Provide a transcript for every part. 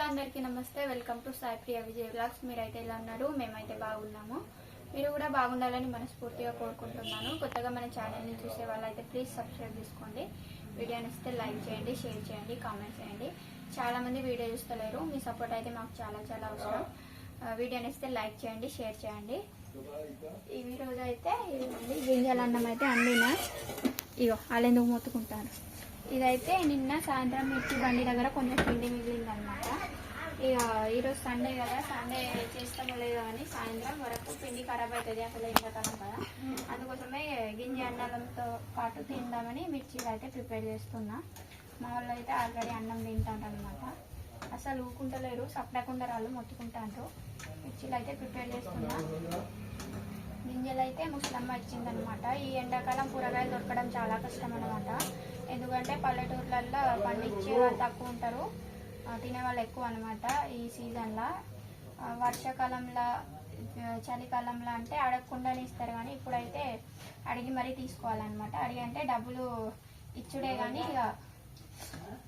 Hello అందరికీ నమస్తే. Welcome to Sai Priya Vijay blogs మీరైతే ఇలా ఉన్నారు? మేమైతే బాగున్నాము. మీరు కూడా బాగుండాలని మనస్ఫూర్తిగా కోరుకుంటున్నాను. కొత్తగా మన ఛానల్ని చూసే వాళ్ళైతే ప్లీజ్ సబ్స్క్రైబ్ చేసుకోండి. వీడియోని ఇస్తే లైక్ చేయండి షేర్ చేయండి కామెంట్ చేయండి. చాలా మంది వీడియో చూస్తలేరు. మీ సపోర్ట్ అయితే మాకు చాలా చాలా అవసరం. వీడియో వీడియోని ఇస్తే లైక్ చేయండి షేర్ చేయండి. ఈ రోజు అయితే ఇదిగోండి గింజల అన్నం అయితే అండిన ఇగో వాళ్ళు ఎందుకు మొత్తుకుంటారు? ఇదైతే నిన్న సాయంత్రం మిర్చి బండి దగ్గర కొంచెం పిండి మిగిలింది అనమాట ఇక ఈరోజు సండే కదా సండే చేస్తామో లేదో అని సాయంత్రం వరకు పిండి ఖరాబ్ అవుతుంది అసలు ఎండాకాలం కదా. అందుకోసమే గింజ అన్నంతో పాటు తిందామని మిర్చీలు అయితే ప్రిపేర్ చేస్తున్నా. మా వాళ్ళు అయితే ఆల్రెడీ అన్నం తింటారు అనమాట అసలు ఊకుంటలేరు సప్పడకుండా రాళ్ళు మొత్తుకుంటాండ్రు. మిర్చీలు అయితే ప్రిపేర్ చేస్తున్నా. గింజలు అయితే ముసలమ్మ ఇచ్చిందనమాట ఈ ఎండాకాలం కూరగాయలు దొరకడం చాలా కష్టం అనమాట ఎందుకంటే పల్లెటూర్లలో పండించే వాళ్ళు తక్కువ ఉంటారు. తినే వాళ్ళు ఎక్కువ అనమాట ఈ సీజన్లో. వర్షాకాలంలో చలికాలంలో అంటే అడగకుండానే ఇస్తారు కానీ ఇప్పుడైతే అడిగి మరీ తీసుకోవాలన్నమాట. అడిగి అంటే డబ్బులు ఇచ్చుడే కానీ ఇక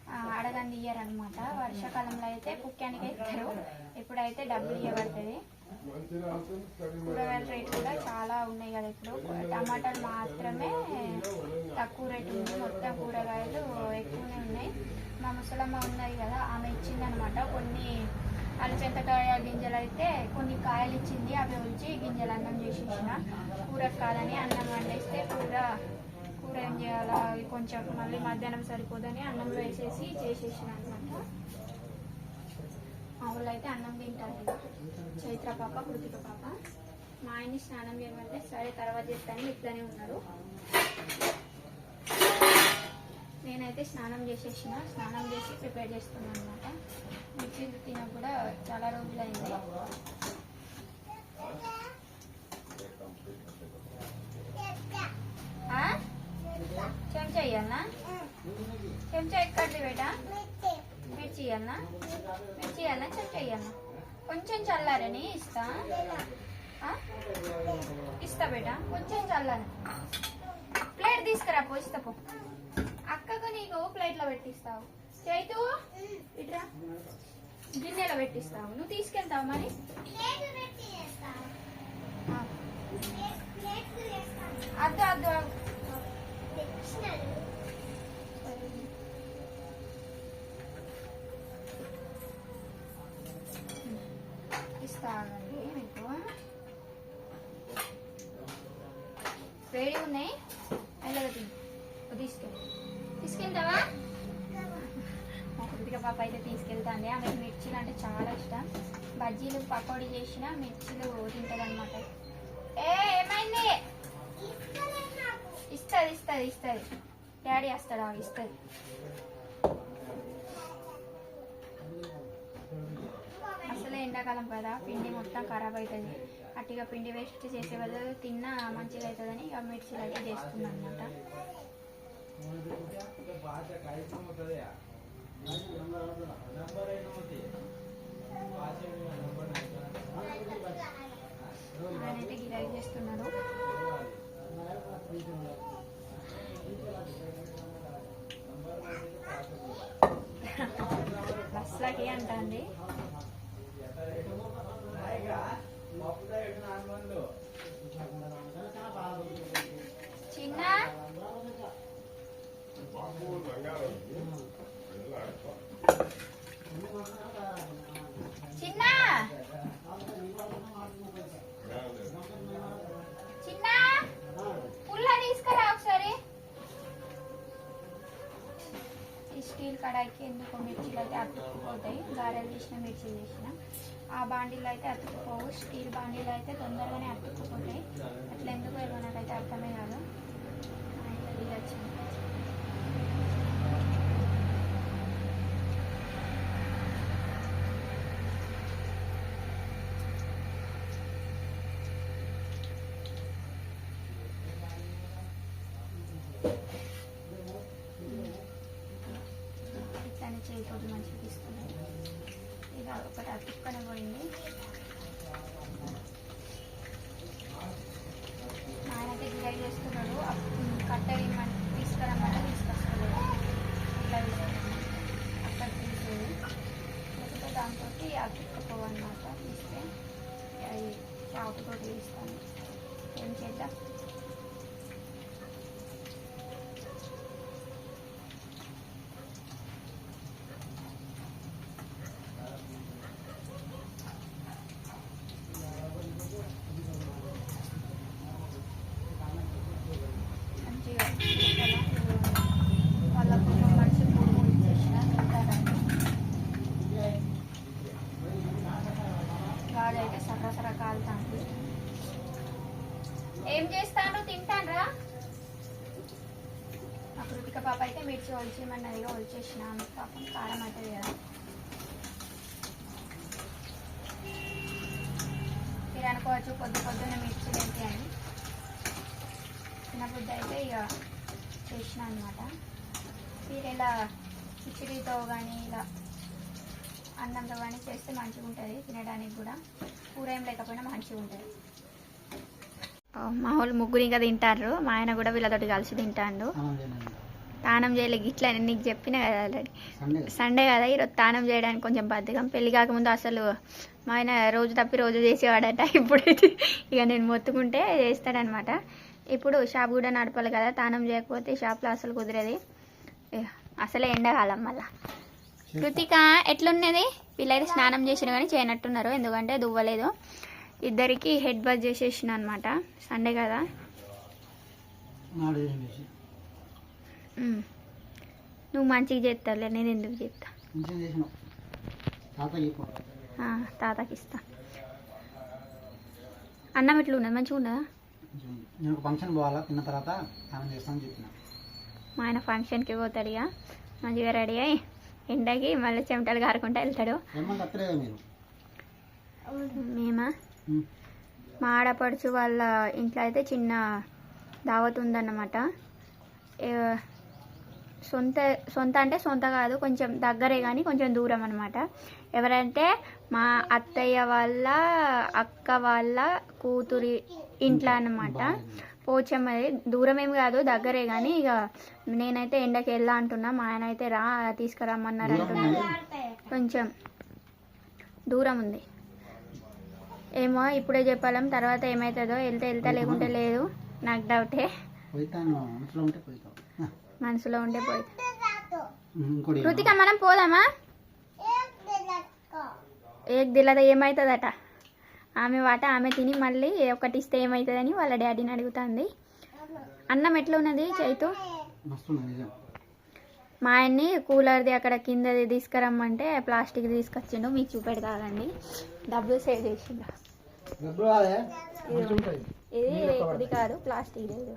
ఆ, అడగంది ఇయ్యరనమాట వర్షాకాలంలో అయితే పుక్యానికి ఇస్తారు. ఇప్పుడైతే డబ్బులు ఇవ్వబడుతుంది కూరగాయల రేట్ కూడా చాలా ఉన్నాయి కదా ఇప్పుడు. టమాటాలు మాత్రమే తక్కువ రేట్ ఉంది. మొత్తం కూరగాయలు ఎక్కువనే ఉన్నాయి. మా ముసలమ్మ ఉన్నది కదా ఆమె ఇచ్చిందనమాట. కొన్ని అలచెంతకాయ గింజలు అయితే కొన్ని కాయలు ఇచ్చింది. అవి ఉంచి గింజలు అన్నం చేసేసిన. కూర కాదని అన్నం వండేస్తే కూర కూర ఏం చేయాలా? కొంచెం మళ్ళీ మధ్యాహ్నం సరిపోదని అన్నంలో వేసేసి చేసేసిన అనమాట మా ఊళ్ళో అయితే అన్నం తింటారు చైత్ర పాప కృతిక పాప. మా ఆయన్ని స్నానం చేయమంటే సరే తర్వాత చేస్తాను ఇట్లానే ఉన్నారు. నేనైతే స్నానం చేసేసిన. స్నానం చేసి ప్రిపేర్ చేస్తున్నాను అనమాట మిర్చి తిన కూడా చాలా రోజులైంది. ఆ? చెంచా ఇయ్యాలనా? చెంచా ఎక్కడిది బేటా? మిర్చి ఇయ్యాలనా? మిర్చి ఇయ్యాలనా? చెంచా ఇయ్యాలనా? కొంచెం చల్లారని ఇస్తా? ఇస్తా బేటా కొంచెం చల్లారని ప్లేట్ తీసుకురా పో ఇస్తా పో. అక్కకు నీకు ప్లేట్లో పెట్టిస్తావు. చైతు ఇట్రా. గిన్నెలో పెట్టిస్తావు. నువ్వు తీసుకెళ్తావు మరి. అద్దు అద్దు ఆగు. మీకు వేడి ఉన్నాయి అలాగే తీసుకెళ్ళి తీసుకెళ్తావా మా కొద్దిగా పాప అయితే తీసుకెళ్తాండి ఆమెకు మిర్చీలు అంటే చాలా ఇష్టం బజ్జీలు పకోడీ చేసిన మిర్చీలు తింటుంది అనమాట ఏ ఏమైంది ఇస్తుంది ఇస్తుంది ఇస్తుంది డాడీ వస్తాడు ఆమె ఇస్తుంది ఎండాకాలం కదా పిండి మొత్తం ఖరాబ్ అవుతుంది అట్టిగా పిండి వేస్ట్ చేసే బదులు తిన్నా మంచిగా అవుతుందని ఇక మిర్చిలు అయితే చేస్తున్నాను అనమాట ఆయనైతే గిరాయి చేస్తున్నాడు. బస్సులకి అంటుంది. స్టీల్ ఎందుకో ఎందుకు మిర్చీలు అయితే అతుక్కుపోతాయి. గారెలు చేసిన మిర్చీలు చేసిన ఆ బాండీలు అయితే అతుక్కుపోవు. స్టీల్ బాండీలు అయితే తొందరగానే అతుక్కుపోతాయి. అట్లా ఎందుకు ఏమో నాకైతే అర్థమే కాదు ఆ, ఇట్లా తీయొచ్చు. ఇట్లానే మంచిగా తీసుకున్నాను. ఇక ఒకటి అతుక్కనే పోయింది మా ఆయనైతే గిరాయి చేస్తున్నాడు అప్- కట్ట ఇమ్మని తీసుకురమ్మంటే తీసుకొస్తున్నాడు ఇట్లా తీసుకున్నాను అక్కడ తీసేది లేకపోతే దాని అతుక్కపోవు అనమాట తీస్తే అది చాకుతో తీస్తాను ఏం చేద్దాం మంచిగా కదా, వాళ్ళకు మనిషి పురుగు ఇచ్చేసిన తింటారండి గాడైతే సర్ర సర్ర కాలుతాంది ఏం చేస్తాను తింటానరా. అప్పుడు ఇక పాప అయితే మిర్చి ఒలిచేయమన్నదిగా ఒలిచేసిన. పాపం కారం అవుతుంది కదా. మీరు అనుకోవచ్చు పొద్దు పొద్దున్న మిర్చి ఏంటి అని. చిన్న బుద్ధ అయితే ఇక చేసిన అనమాట మీరు ఇలా కిచిడీతో కానీ ఇలా అన్నంతో కానీ చేస్తే మంచిగా ఉంటుంది తినడానికి కూడా. కూర ఏం లేకపోయినా మంచిగా ఉంటుంది మా వాళ్ళు ముగ్గురు ఇంకా తింటారు. మా ఆయన కూడా వీళ్ళతోటి కలిసి తింటాడు. తానం చేయలేదు. ఇట్లా నీకు చెప్పిన కదా ఆల్రెడీ. సండే కదా? ఈరోజు తానం చేయడానికి కొంచెం బద్ధకం. పెళ్ళి కాకముందు అసలు మా ఆయన రోజు తప్పి రోజు చేసేవాడట. ఇప్పుడైతే ఇక నేను మొత్తుకుంటే చేస్తాడనమాట. ఇప్పుడు షాప్ కూడా నడపాలి కదా. తానం చేయకపోతే షాప్లో అసలు కుదిరేది. అసలే ఎండాకాలం మళ్ళా. కృతిక ఎట్లున్నది? వీళ్ళైతే స్నానం చేసిన కానీ చేయనట్టున్నారు. ఎందుకంటే దువ్వలేదు. ఇద్దరికి హెడ్ బాత్ చేసేసిన అనమాట సండే కదా. నువ్వు మంచిగా చేస్తావులే నేను ఎందుకు చేస్తా ఆ, తాతకి ఇస్తా. అన్నం ఎట్లా ఉన్నది? మంచిగా ఉన్నదా? కొంచెం నేను ఒక ఫంక్షన్ పోవాలా తిన్న తర్వాత స్నానం చేస్తానని చెప్పిన. మా ఆయన ఫంక్షన్కి పోతాడు ఇక మంచిగా రెడీ అయ్యి ఎండకి మళ్ళీ చెమటలు కారుకుంటా వెళ్తాడు. మేమా. మా ఆడపడుచు వాళ్ళ ఇంట్లో అయితే చిన్న దావత్ ఉందన్నమాట. సొంత సొంత అంటే సొంత కాదు కొంచెం దగ్గరే కానీ కొంచెం దూరం అనమాట ఎవరంటే మా అత్తయ్య వాళ్ళ అక్క వాళ్ళ కూతురి ఇంట్లో అన్నమాట. పోచమ్మది దూరం ఏం కాదు దగ్గరే కానీ ఇక నేనైతే ఎండకి వెళ్ళా అంటున్నా మా ఆయన అయితే రా తీసుకురమ్మన్నారు అంటున్నాను కొంచెం దూరం ఉంది. ఏమో ఇప్పుడే చెప్పాలం తర్వాత ఏమవుతుందో వెళ్తే వెళ్తా లేకుంటే లేదు. నాకు డౌటే. మనసులో ఉంటే పోయి. కృతిక మనం పోదామా? ఏక్ దిలద ఏమవుతుందట ఆమె వాట ఆమె తిని మళ్ళీ ఒకటి ఇస్తే ఏమవుతుందని వాళ్ళ డాడీని అడుగుతుంది. అన్నం ఎట్లా ఉన్నది చైతు మా ఆయన్ని కూలర్ది అక్కడ కిందది తీసుకురమ్మంటే ప్లాస్టిక్ తీసుకొచ్చిండు మీకు చూపెడతాదండి డబ్బులు సేవ్ చేసిండు. ఇది ఇది కాదు ప్లాస్టిక్ ఇది.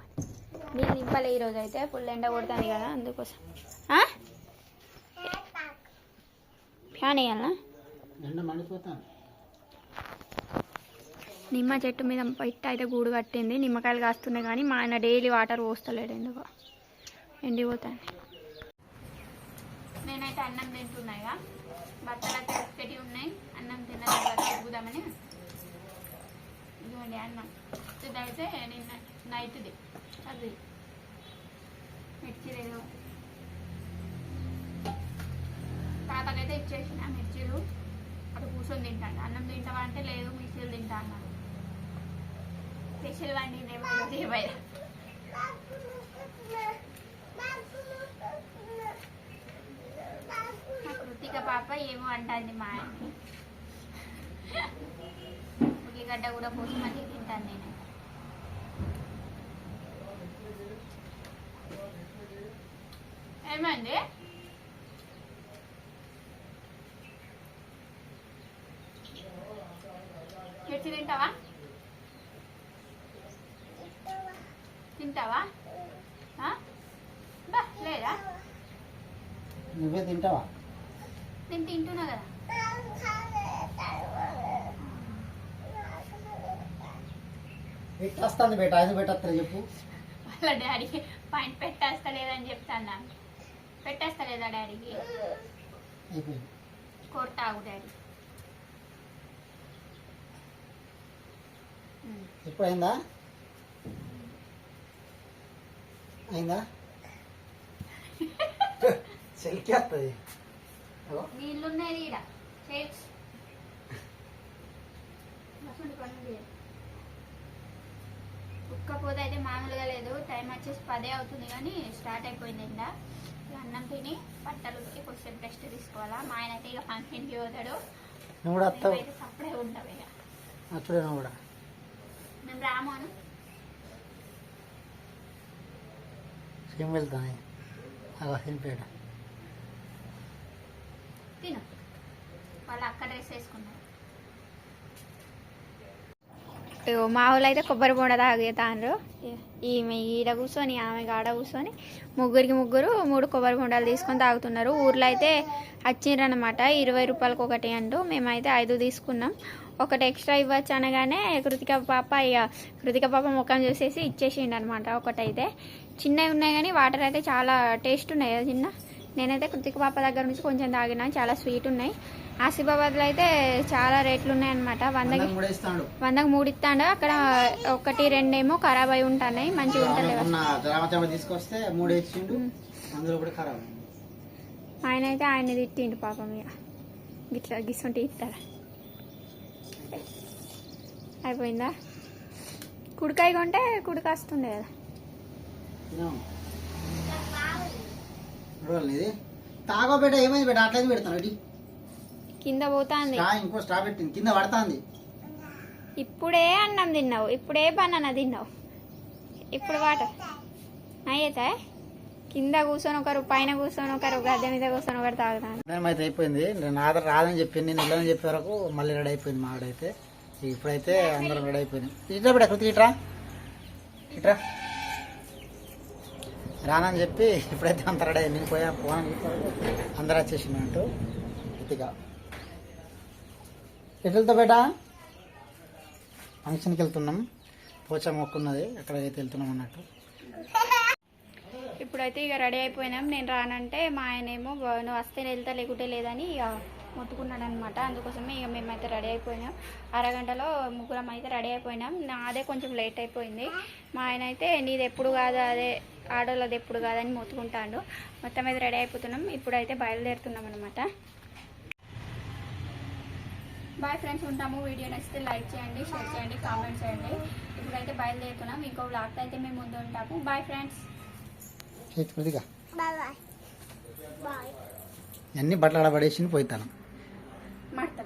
నేను నింపలే ఈరోజు అయితే ఫుల్ ఎండ కొడుతుంది కదా అందుకోసం? ఫ్యాన్ వేయాలా? నిమ్మ చెట్టు మీద పిట్ట అయితే గూడు కట్టింది నిమ్మకాయలు కాస్తున్నాయి కానీ మా ఆయన డైలీ వాటర్ పోస్తలేడు ఎందుకో. ఎండిపోతాను నేనైతే అన్నం తింటున్నాయిగా బట్టలు అయితే ఒక్కటి ఉన్నాయి. అన్నం తిన్నాను తిరుగుదామని ఇదిగోండి అన్నం. ఇదైతే నిన్న నైట్ది. అది మిర్చి లేదు తాతకైతే ఇచ్చేసిన మిర్చీలు. అటు కూర్చొని తింటాను అన్నం తింటావా అంటే లేదు మిర్చీలు తింటా అన్నాడు. స్పెషల్ వండి ఏమైనా కృతిక పాప ఏమో అంటుంది మా ఆయన్ని ఉల్లిగడ్డ కూడా పోసి మళ్ళీ తింటాను నేను. ఏమైంది? మిర్చి తింటావా? తింటావా? ఆ? బా లేదా? నువ్వే తింటావా? నేను తింటున్నా కదా. పెట్టేస్తాను బేట? ఐదు పెట్టేస్తారు చెప్పు. వాళ్ళ డాడీకి పాయింట్ పెట్టేస్తలేదని చెప్తాను పెట్టేస్తలేదా డాడీకి? అయిపోయింది. కొడతావు డాడీ. ఇప్పుడు అయిందా? అయిందా చెలికేస్తుంది నీళ్ళున్నది ఈడ. ఉక్కపోతే అయితే మామూలుగా లేదు. టైం వచ్చేసి పదే అవుతుంది కానీ స్టార్ట్ అయిపోయింది ఎండ ఇక అన్నం తిని బట్టలు ఉతికి కొంచెం రెస్ట్ తీసుకోవాలా. మా ఆయన అయితే ఇక ఫంక్షన్కి పోతాడు. సప్పుడే ఉంటాం ఇక. మేము రాము అను ఏం వెళ్తాను అలా తిను. వాళ్ళు అక్క డ్రెస్ వేసుకున్నారు మా ఊళ్ళో అయితే కొబ్బరి బొండ తాగుతాండ్రు. ఈమె ఈడ కూర్చొని ఆమె ఆడ కూర్చొని ముగ్గురికి ముగ్గురు మూడు కొబ్బరి బొండాలు తీసుకొని తాగుతున్నారు. ఊర్లో అయితే వచ్చిండ్రనమాట ఇరవై రూపాయలకి ఒకటి అంటూ మేమైతే ఐదు తీసుకున్నాం. ఒకటి ఎక్స్ట్రా ఇవ్వచ్చు అనగానే కృతిక పాప ఇక కృతిక పాప ముఖం చూసేసి ఇచ్చేసిండు అనమాట ఒకటైతే. చిన్నవి ఉన్నాయి కానీ వాటర్ అయితే చాలా టేస్ట్ ఉన్నాయి కదా చిన్న? నేనైతే కృతిక పాప దగ్గర నుంచి కొంచెం తాగిన చాలా స్వీట్ ఉన్నాయి. ఆసిఫాబాద్లో అయితే చాలా రేట్లు ఉన్నాయన్నమాట. వందకి వందకు మూడు ఇస్తాడు. అక్కడ ఒకటి రెండేమో ఖరాబ్ అయి ఉంటున్నాయి. మంచిగా అయింది ఆయన అయితే ఆయన తిట్టిండు పాపం ఇక. గిట్లా గిస్తుంటే ఇస్తారా అయిపోయిందా? కుడికాయ కొంటే కుడిక వస్తుండే కదా. ఇది తాగో బిడ్డ ఏమైంది బిడ్డ అట్లయితే పెడతాను ఇది కింద పోతాంది. ఇంకో స్ట్రా పెట్టింది. కింద పడతాంది. ఇప్పుడే అన్నం తిన్నావు. ఇప్పుడే బనానా తిన్నావు. ఇప్పుడు వాటర్ అయ్యేతా కింద కూర్చొని ఒకరు పైన కూర్చొని ఒకరు గద్దె మీద కూర్చొని ఒకరు తాగుతాను అయితే అయిపోయింది. నేను ఆధార్ రాదని చెప్పింది నేను వెళ్ళని చెప్పే వరకు మళ్ళీ రెడీ అయిపోయింది మా ఆవిడైతే. ఇప్పుడైతే అందరం రెడీ అయిపోయింది ఇట్లా బిడ్డ కృతి ఇట్రా. ఇట్రా. రానని చెప్పి ఇప్పుడైతే అంత రెడీ నేను పోయా పోనని అందరూ వచ్చేసింది అంటూ కృతిగా ఎట్లతో ఫంక్షన్కి వెళ్తున్నాం. పోచా మొక్కున్నది అక్కడికైతే వెళ్తున్నాం అన్నట్టు. ఇప్పుడైతే ఇక రెడీ అయిపోయినాం. నేను రానంటే మా ఆయన ఏమో నువ్వు వస్తే వెళ్తా లేకుంటే లేదని ఇక మొత్తుకున్నాడు అనమాట అందుకోసమే ఇక మేమైతే రెడీ అయిపోయినాం. అరగంటలో ముగ్గురం అయితే రెడీ అయిపోయినాం. నాదే కొంచెం లేట్ అయిపోయింది. మా ఆయన అయితే నీది ఎప్పుడు కాదు అదే ఆడోళ్ళది ఎప్పుడు కాదని మొత్తుకుంటాడు. మొత్తం అయితే రెడీ అయిపోతున్నాం. ఇప్పుడైతే బయలుదేరుతున్నాం అనమాట బాయ్ ఫ్రెండ్స్ ఉంటాము. వీడియో నచ్చితే లైక్ చేయండి షేర్ చేయండి కామెంట్ చేయండి. ఇప్పుడైతే బయలుదేరుతున్నాం. ఇంకో బ్లాగ్తో అయితే మేము ముందు ఉంటాము. Bye friends. బాయ్ అన్ని బట్టలు ఆడ పడేసి పోతాను Marta